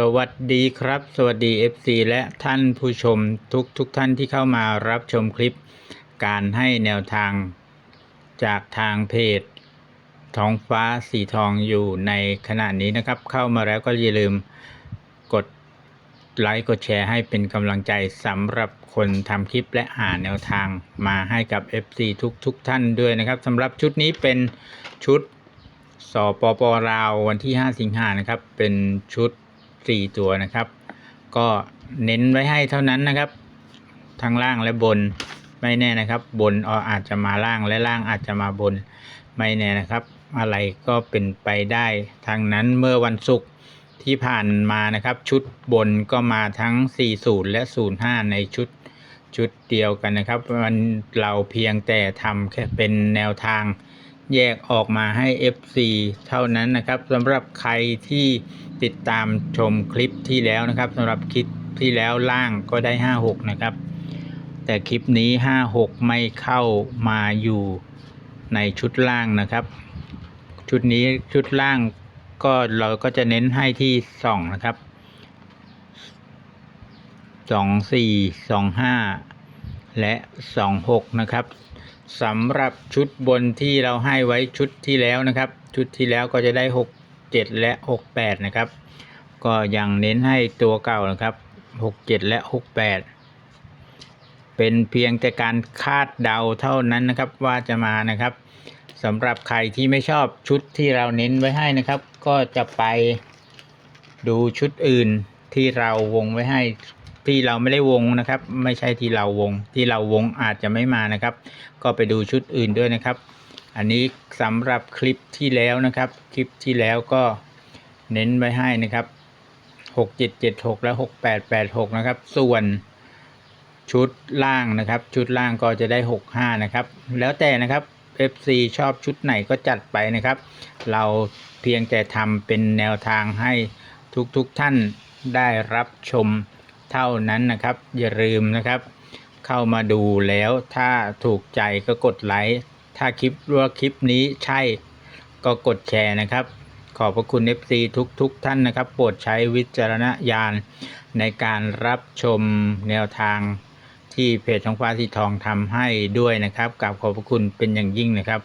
สวัสดีครับ สวัสดี FC และท่านผู้ชมทุกทุกท่านที่เข้ามารับชมคลิป การให้แนวทางจากทางเพจท้องฟ้าสีทองอยู่ในขณะนี้นะครับ เข้ามาแล้วก็อย่าลืมกดไลค์กดแชร์ให้เป็นกำลังใจสำหรับคนทำคลิปและหาแนวทางมาให้กับ FC ทุกทุกท่านด้วยนะครับสำหรับชุดนี้เป็นชุดสปปลาววันที่ 5 สิงหานะครับ เป็นชุด 4 ตัวนะครับ ก็เน้นไว้ให้เท่านั้นนะครับ ทั้งล่างและบนไม่แน่นะครับ บนอาจจะมาล่างและล่างอาจจะมาบนไม่แน่นะครับ อะไรก็เป็นไปได้ทางนั้นเมื่อวันศุกร์ที่ผ่านมานะครับ ชุดบนก็มาทั้ง 40 และ 05 ในชุดชุดเดียวกันนะครับมันเราเพียงแต่ทำแค่เป็นแนวทาง แยกออกมาให้ FC เท่านั้นนะครับสำหรับใครที่ติดตามชมคลิปที่แล้วนะครับสำหรับคลิปที่แล้วล่างก็ได้ 56 นะครับ แต่คลิปนี้ 56 ไม่เข้ามาอยู่ในชุดล่างนะครับ ชุดนี้ชุดล่างก็เราก็จะเน้นให้ที่ 2 นะครับ 2 4 2 5 และ 2 6 นะครับ สำหรับชุดบนที่เราให้ไว้ชุดที่แล้วนะครับ ชุดที่แล้วก็จะได้ 6 7 และ 6 8 นะครับ ก็ยังเน้นให้ตัวเก่านะครับ 6 7 และ 6 8 เป็นเพียงแต่การคาดเดาเท่านั้นนะครับว่าจะมานะครับสำหรับใครที่ไม่ชอบชุดที่เราเน้นไว้ให้นะครับ ก็จะไปดูชุดอื่นที่เราวงไว้ให้ ที่เราไม่ได้วงนะครับ ไม่ใช่ที่เราวง ที่เราวงอาจจะไม่มานะครับ ก็ไปดูชุดอื่นด้วยนะครับ อันนี้สำหรับคลิปที่แล้วนะครับ คลิปที่แล้วก็เน้นไว้ให้นะครับหกเจ็ดเจ็ดหกและหกแปดแปดหกนะครับ ส่วนชุดล่างนะครับ ชุดล่างก็จะได้หกห้านะครับ แล้วแต่นะครับ FC ชอบชุดไหนก็จัดไปนะครับ เราเพียงแต่ทำเป็นแนวทางให้ทุกๆทท่านได้รับชม เท่านั้นนะครับ อย่าลืมนะครับ เข้ามาดูแล้วถ้าถูกใจก็กดไลค์ถ้าคลิปว่าคลิปนี้ใช่ก็กดแชร์นะครับ ขอบพระคุณ FC ทุกทุกท่านนะครับ โปรดใช้วิจารณญาณในการรับชมแนวทางที่เพจท้องฟ้าสีทองทำให้ด้วยนะครับกับขอบพระคุณเป็นอย่างยิ่งนะครับ